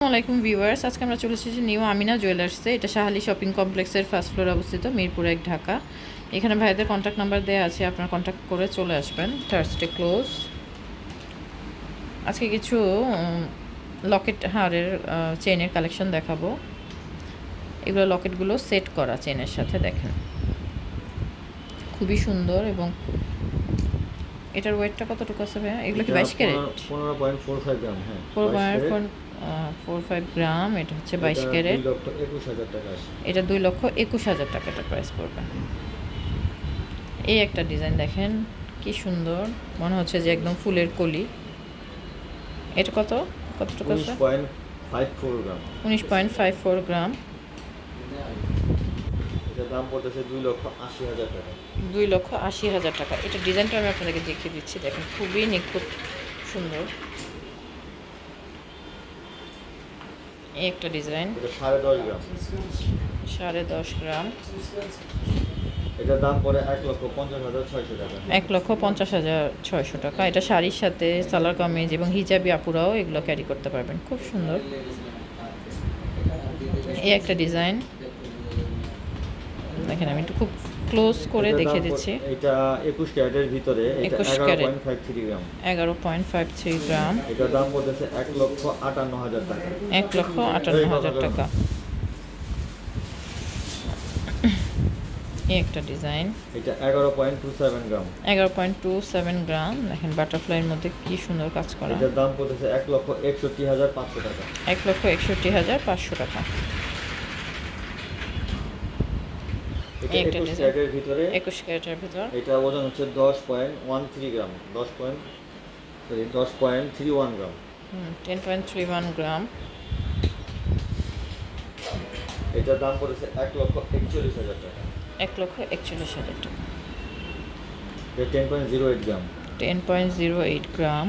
আসসালামাইকুম ভিউয়ার্স, আজকে আমরা চলে এসেছি নিউ আমিনা জুয়েলার্সে। এটা শাহালি শপিং কমপ্লেক্সের ফার্স্ট ফ্লোর অবস্থিত, মিরপুর এক ঢাকা। এখানে ভাইদের কন্ট্যাক্ট নাম্বার দেওয়া আছে, আপনারা কন্ট্যাক্ট করে চলে আসবেন। থার্সডে ক্লোজ আজকে কিছু লকেট হারের চেনের কালেকশন দেখাবো। এগুলো লকেটগুলো সেট করা চেনের সাথে, দেখেন। খুবই সুন্দর এবং এটার ওয়েটটা কতটুকু আছে ভাইয়া? এগুলো কি বাইশ ক্যারেট? পনেরো পয়েন্ট ফোর ফাইভ গ্রাম হ্যাঁ 22 পয়েন্ট ফোর ফাইভ গ্রাম এটা হচ্ছে বাইশ এটা ক্যারেট একুশ হাজার টাকা এটা দুই লক্ষ একুশ হাজার টাকা এটা প্রাইস পড়বে। এই একটা ডিজাইন দেখেন কি সুন্দর। মনে হচ্ছে যে একদম ফুলের কলি। এটা কত? কতটুকু আছে? উনিশ পয়েন্ট ফাইভ ফোর গ্রাম। এটার দাম পড়তেছে দুই লক্ষ আশি হাজার টাকা। দুই লক্ষ আশি হাজার টাকা। এটা ডিজাইনটা আমি আপনাদেরকে দেখিয়ে দিচ্ছি। দেখেন খুবই নিখুঁত সুন্দর। এই একটা ডিজাইন। সাড়ে দশ গ্রাম। সাড়ে দশ গ্রাম। এটার দাম পড়ে এক লক্ষ পঞ্চাশ হাজার ছয়শো টাকা। এক লক্ষ পঞ্চাশ হাজার ছয়শো টাকা। এটা শাড়ির সাথে সালার কামিজ এবং হিজাবি আপুরাও এগুলো ক্যারি করতে পারবেন। খুব সুন্দর। এই একটা ডিজাইন। দেখেন আমি একটু খুব ক্লোজ করে দেখে দিচ্ছি। এটা একুশ ক্যারেটের ভিতরে এটা 21 এগারো পয়েন্ট ফাইভ থ্রি গ্রাম এগারো পয়েন্ট ফাইভ থ্রি গ্রাম এটার দাম পড়তেছে এক লক্ষ আটান্ন হাজার টাকা। এক লক্ষ আটান্ন হাজার টাকা। এই একটা ডিজাইন। এটা এগারো পয়েন্ট টু সেভেন গ্রাম এগারো পয়েন্ট টু সেভেন গ্রাম দেখেন বাটারফ্লাইয়ের মধ্যে কি সুন্দর কাজ করা। এটার দাম পড়তেছে এক লক্ষ একষট্টি হাজার পাঁচশো টাকা। এক লক্ষ একষট্টি হাজার পাঁচশো টাকা এটা এই একটা একুশ ভিতরে। একুশ ক্যারেটের ভিতর। এটা ওজন হচ্ছে পয়েন্ট গ্রাম দশ পয়েন্ট সরি দশ point three one gram. Ten point এটার দাম পড়েছে এক লক্ষ একচল্লিশ হাজার টাকা। এক লক্ষ একচল্লিশ হাজার টাকা। এটা ten point zero eight gram. Ten point zero eight gram.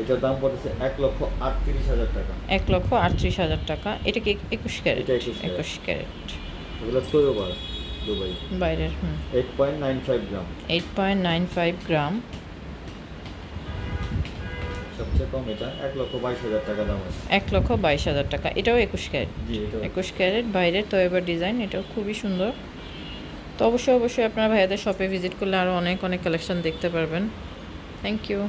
এটার দাম পড়েছে এক লক্ষ আটত্রিশ হাজার টাকা। এক লক্ষ আটত্রিশ হাজার টাকা। এটা কি একুশ ক্যারেট? এটা 21 ক্যারেট। একুশ ক্যারেট। এগুলো তোরোবার দুবাই। বাইরের হুম। Eight point nine five gram. Eight point nine five gram. সবচেয়ে কম এটা এক লক্ষ বাইশ হাজার টাকা দাম এক লক্ষ বাইশ হাজার টাকা। এটাও একুশ ক্যারেট। একুশ ক্যারেট বাইরের তো এবার ডিজাইন এটাও খুবই সুন্দর। তো অবশ্যই অবশ্যই আপনারা ভাইয়াদের শপে ভিজিট করলে আরও অনেক অনেক কালেকশন দেখতে পারবেন। Thank you